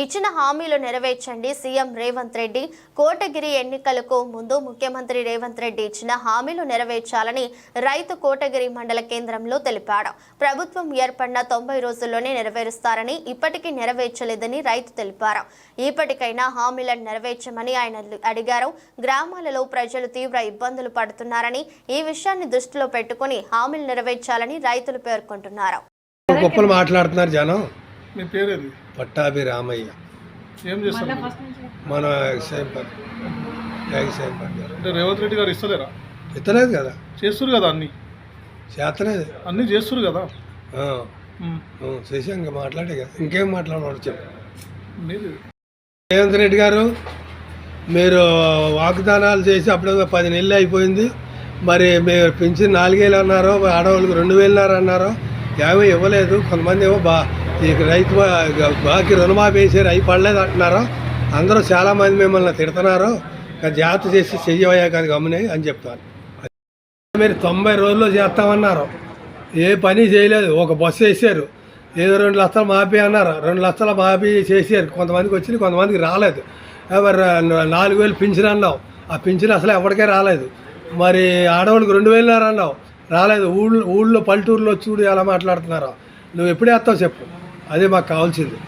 ఇచ్చిన హామీలు నెరవేర్చండి. సీఎం రేవంత్ రెడ్డి కోటగిరి ఎన్నికలకు ముందు ముఖ్యమంత్రి రేవంత్ రెడ్డి ఇచ్చిన హామీలు నెరవేర్చాలని రైతు కోటగిరి మండల కేంద్రంలో తెలిపాడు. ప్రభుత్వం ఏర్పడిన తొంభై రోజుల్లోనే నెరవేరుస్తారని ఇప్పటికీ నెరవేర్చలేదని రైతు తెలిపారు. ఇప్పటికైనా హామీలను నెరవేర్చమని ఆయన అడిగారు. గ్రామాలలో ప్రజలు తీవ్ర ఇబ్బందులు పడుతున్నారని ఈ విషయాన్ని దృష్టిలో పెట్టుకుని హామీలు నెరవేర్చాలని రైతులు పేర్కొంటున్నారు. గొప్పలు మాట్లాడుతున్నారు జనం. మీ పేరేది? పట్టాభి రామయ్య ఏం చేస్తారు? మన ఎక్సైజ్ ఎక్సైజ్ అంటే రేవంత్ రెడ్డి గారు ఇస్తలేరా? ఇతలేదు కదా. చేస్తురు కదా అన్ని? చేతలేదు అన్ని చేస్తురు కదా? చేసి ఇంకా మాట్లాడే కదా. ఇంకేం మాట్లాడవాడు చెప్పు. రేవంత్ రెడ్డి గారు మీరు వాగ్దానాలు చేసి అప్పుడు పది నెలలు అయిపోయింది. మరి మీరు పెంచి నాలుగేళ్ళు అన్నారు ఆడవాళ్ళకి రెండు వేలున్నర అన్నారు ఏమీ ఇవ్వలేదు. కొంతమంది ఏమో బా ఈ రైతు బాకీ రుణమాఫీ వేసారు అవి పడలేదు అంటున్నారు. అందరూ చాలామంది మిమ్మల్ని తిడుతున్నారు. జాగ్రత్త చేసి చెయ్యవయ్యా కాదు గమ్మునాయి అని చెప్తాను మీరు తొంభై రోజుల్లో చేస్తామన్నారు. ఏ పని చేయలేదు. ఒక బస్సు వేసారు. ఏదో రెండు లక్షలు మాఫీ అన్నారు. రెండు లక్షల మాఫీ చేసారు. కొంతమందికి వచ్చింది కొంతమందికి రాలేదు. నాలుగు వేలు పింఛన్ అన్నావు. ఆ పింఛన్ అసలు ఎవరికే రాలేదు. మరి ఆడవాళ్ళకి రెండు వేలున్నారు అన్నావు. రాలేదు. ఊళ్ళో ఊళ్ళో పల్లెటూరులో చూడు ఎలా మాట్లాడుతున్నారో. నువ్వు ఎప్పుడే వేస్తావు చెప్పు. అదే మాకు కావాల్సింది.